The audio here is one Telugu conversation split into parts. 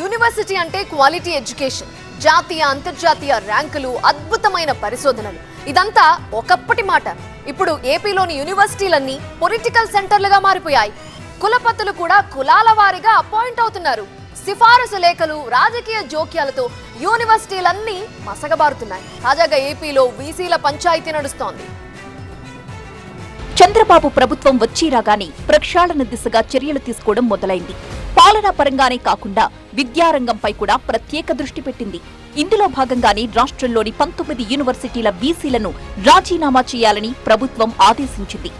యూనివర్సిటీ అంటే క్వాలిటీ ఎడ్యుకేషన్ జాతీయ అంతర్జాతీయ ర్యాంకులు అద్భుతమైన పరిశోధనలు. ఇదంతా ఒకప్పటి మాట. ఇప్పుడు ఏపీలోని యూనివర్సిటీలన్నీ పొలిటికల్ సెంటర్లుగా మారిపోయాయి. కులపతులు కూడా కులాల వారీగా అపాయింట్ అవుతున్నారు. సిఫారసు లేఖలు రాజకీయ జోక్యాలతో యూనివర్సిటీలన్నీ మసగబారుతున్నాయి. తాజాగా ఏపీలో వీసీల పంచాయతీ నడుస్తోంది. చంద్రబాబు ప్రభుత్వం వచ్చి రాగానే ప్రక్షాళన దిశగా చర్యలు తీసుకోవడం మొదలైంది. పాలనా పరంగానే కాకుండా విద్యారంగంపై కూడా ప్రత్యేక దృష్టి పెట్టింది. ఇందులో భాగంగానే రాష్ట్రంలోని పంతొమ్మిది యూనివర్సిటీల బీసీలను రాజీనామా చేయాలని ప్రభుత్వం ఆదేశించింది.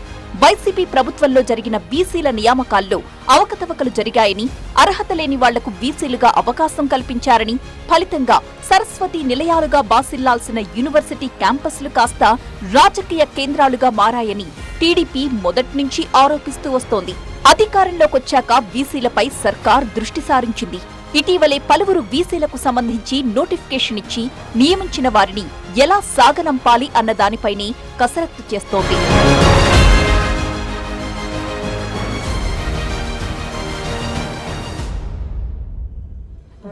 వైసీపీ ప్రభుత్వంలో జరిగిన బీసీల నియామకాల్లో అవకతవకలు జరిగాయని అర్హత లేని వాళ్ళకు బీసీలుగా అవకాశం కల్పించారని ఫలితంగా సరస్వతి నిలయాలుగా బాసిల్లాల్సిన యూనివర్సిటీ క్యాంపస్లు కాస్త రాజకీయ కేంద్రాలుగా మారాయని టీడీపీ మొదట్నుంచి ఆరోపిస్తూ వస్తోంది. అధికారంలోకొచ్చాక వీసీలపై సర్కార్ దృష్టి సారించింది. ఇటీవలే పలువురు వీసీలకు సంబంధించి నోటిఫికేషన్ ఇచ్చి నియమించిన వారిని ఎలా సాగనంపాలి అన్న దానిపైనే కసరత్తు చేస్తోంది.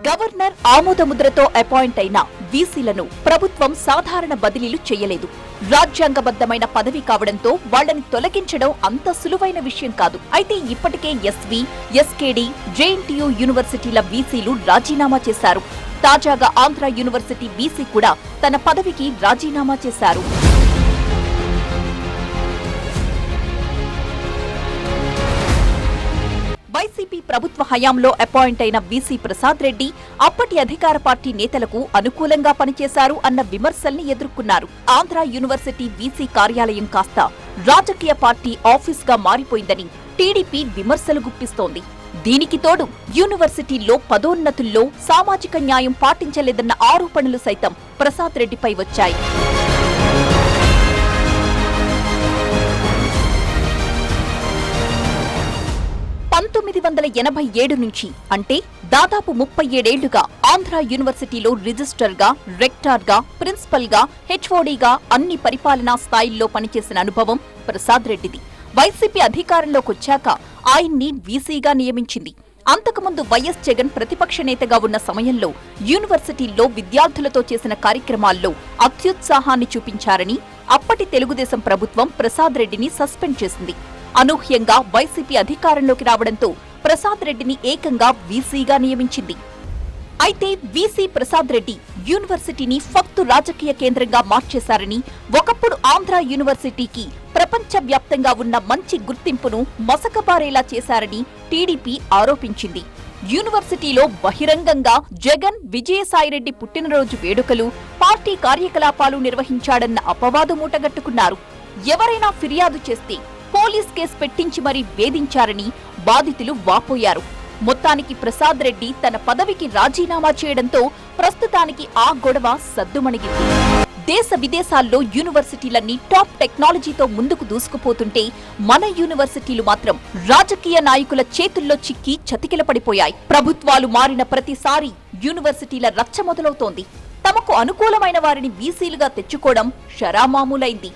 గవర్నర్ ఆమోదముద్రతో అపాయింట్ అయిన వీసీలను ప్రభుత్వం సాధారణ బదిలీలు చేయలేదు. రాజ్యాంగబద్ధమైన పదవి కావడంతో వాళ్ళని తొలగించడం అంత సులువైన విషయం కాదు. అయితే ఇప్పటికే ఎస్వి ఎస్కేడి జేఎన్టీయూ యూనివర్సిటీల వీసీలు రాజీనామా చేశారు. తాజాగా ఆంధ్ర యూనివర్సిటీ బీసీ కూడా తన పదవికి రాజీనామా చేశారు. వైసీపీ ప్రభుత్వ హయాంలో అపాయింట్ అయిన వీసీ ప్రసాద్ రెడ్డి అప్పటి అధికార పార్టీ నేతలకు అనుకూలంగా పనిచేశారు అన్న విమర్శల్ని ఎదుర్కొన్నారు. ఆంధ్ర యూనివర్సిటీ వీసీ కార్యాలయం కాస్త రాజకీయ పార్టీ ఆఫీస్గా మారిపోయిందని టీడీపీ విమర్శలు గుప్పిస్తోంది. దీనికి తోడు యూనివర్సిటీల్లో పదోన్నతుల్లో సామాజిక న్యాయం పాటించలేదన్న ఆరోపణలు సైతం ప్రసాద్ రెడ్డిపై వచ్చాయి. వందల ఎనభై ఏడు నుంచి అంటే దాదాపు ముప్పై ఏడేళ్ళుగా ఆంధ్ర యూనివర్సిటీలో రిజిస్టర్గా రెక్టార్గా ప్రిన్సిపల్గా హెచ్ఓడిగా అన్ని పరిపాలనా స్థాయిల్లో పనిచేసిన అనుభవం ప్రసాద్ రెడ్డిది. వైసీపీ అధికారంలోకొచ్చాక ఆయన్ని వీసీగా నియమించింది. అంతకుముందు వైఎస్ జగన్ ప్రతిపక్ష నేతగా ఉన్న సమయంలో యూనివర్సిటీల్లో విద్యార్థులతో చేసిన కార్యక్రమాల్లో అత్యుత్సాహాన్ని చూపించారని అప్పటి తెలుగుదేశం ప్రభుత్వం ప్రసాద్ రెడ్డిని సస్పెండ్ చేసింది. అనూహ్యంగా వైసీపీ అధికారంలోకి రావడంతో ప్రసాద్ రెడ్డిని ఏకంగా వీసీగా నియమించింది. అయితే వీసీ ప్రసాద్ రెడ్డి యూనివర్సిటీని ఫక్తు రాజకీయ కేంద్రంగా మార్చేశారని ఒకప్పుడు ఆంధ్ర యూనివర్సిటీకి ప్రపంచ వ్యాప్తంగా ఉన్న మంచి గుర్తింపును మసకబారేలా చేశారని టీడీపీ ఆరోపించింది. యూనివర్సిటీలో బహిరంగంగా జగన్ విజయసాయిరెడ్డి పుట్టినరోజు వేడుకలు పార్టీ కార్యకలాపాలు నిర్వహించాడన్న అపవాదు మూటగట్టుకున్నారు ఎవరైనా ఫిర్యాదు చేస్తే పోలీస్ కేసు పెట్టించి మరీ వేధించారని బాధితులు వాపోయారు. మొత్తానికి ప్రసాద్ రెడ్డి తన పదవికి రాజీనామా చేయడంతో ప్రస్తుతానికి ఆ గొడవ సద్దుమణిగింది. దేశ విదేశాల్లో యూనివర్సిటీలన్నీ టాప్ టెక్నాలజీతో ముందుకు దూసుకుపోతుంటే మన యూనివర్సిటీలు మాత్రం రాజకీయ నాయకుల చేతుల్లో చిక్కి చతికిలపడిపోయాయి. ప్రభుత్వాలు మారిన ప్రతిసారి యూనివర్సిటీల రచ్చ మొదలవుతోంది. తమకు అనుకూలమైన వారిని వీసీలుగా తెచ్చుకోవడం షరామామూలైంది.